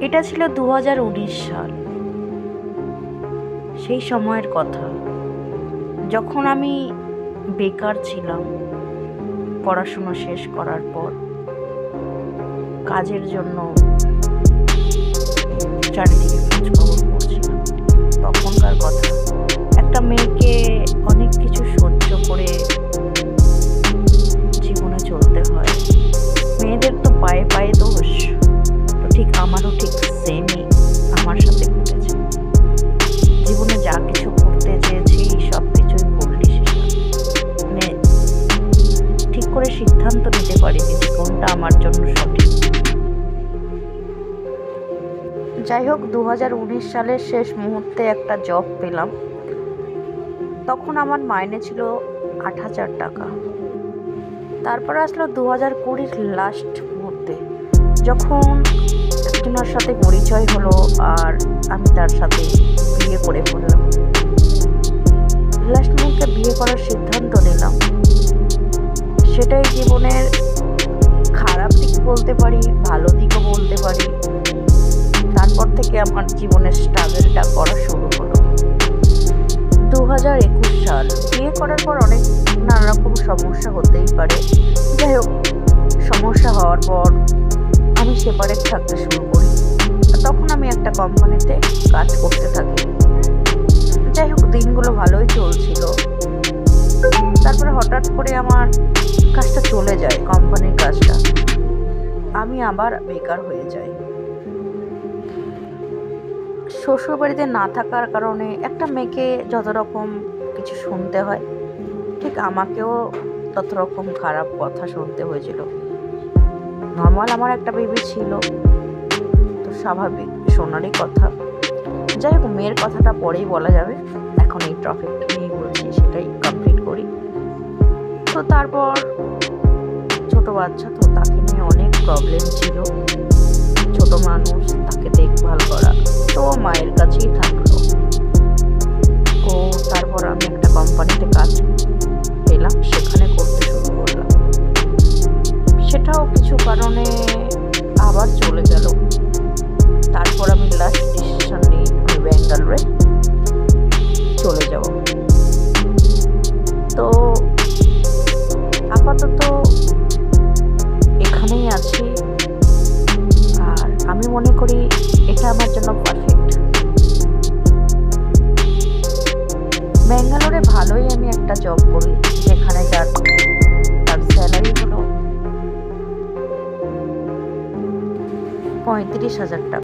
এটা ছিল দু হাজার উনিশ সাল। সেই সময়ের কথা। যখন আমি বেকার ছিলাম, পড়াশুনো শেষ করার পর, কাজের জন্য চারিদিকে সিদ্ধান্ত নিতে পারিনি যে কোনটা আমার জন্য সঠিক। যাই হোক দু হাজার উনিশ সালের শেষ মুহূর্তে একটা জব পেলাম। তখন আমার মাইনে ছিল আট হাজার টাকা। তারপর আসলো দু হাজার কুড়ির লাস্ট মুহূর্তে, যখন একজনের সাথে পরিচয় হলো আর আমি তার সাথে বিয়ে করে ফেললাম। লাস্ট মুহূর্তে বিয়ে করার সিদ্ধান্ত নিলাম। সেটাই জীবনের খারাপ দিক বলতে পারি, ভালো দিকও বলতে পারি। তারপর থেকে আমার জীবনের স্ট্রাগলটা করা শুরু হলো। দু হাজার একুশ সাল, বিয়ে করার পর অনেক নানা রকম সমস্যা হতেই পারে। যাই হোক, সমস্যা হওয়ার পর আমি সেপারেট থাকতে শুরু করি। তখন আমি একটা কোম্পানিতে কাজ করতে থাকি। যাই হোক, দিনগুলো ভালোই চলছিল। তারপরে হঠাৎ করে আমার কাজটা চলে যায়, কোম্পানির কাজটা। আমি আবার বেকার হয়ে যাই। শ্বশুরবাড়িতে না থাকার কারণে একটা মেয়েকে যত রকম কিছু শুনতে হয়, ঠিক আমাকেও তত রকম খারাপ কথা শুনতে হয়েছিল। নর্মাল আমার একটা বেবি ছিল, তো স্বাভাবিক, শোনারই কথা। যাই হোক, মেয়ের কথাটা পরেই বলা যাবে। এখন এই টপিকটা নিয়ে বলছি, সেটাই কমপ্লিট করি। তো তারপর। ছোট বাচ্চা তো, তাকে নিয়ে অনেক প্রবলেম ছিল। ছোট মানুষ, তাকে দেখভাল করা। তো মায়ের কাছেই থাকল। ও তারপর আমি একটা কোম্পানিতে কাজ পেলাম, সেখানে করতে শুরু করলাম। সেটাও কিছু কারণে আবার চলে গেল। তারপর আমি লাস্ট ডিসিশন আমি মনে করি এটা আমার জন্য পারফেক্ট ব্যাঙ্গালোরে ভালোই আমি একটা জব করি, যেখানে যার তার স্যালারি হলো পঁয়ত্রিশ হাজার টাকা।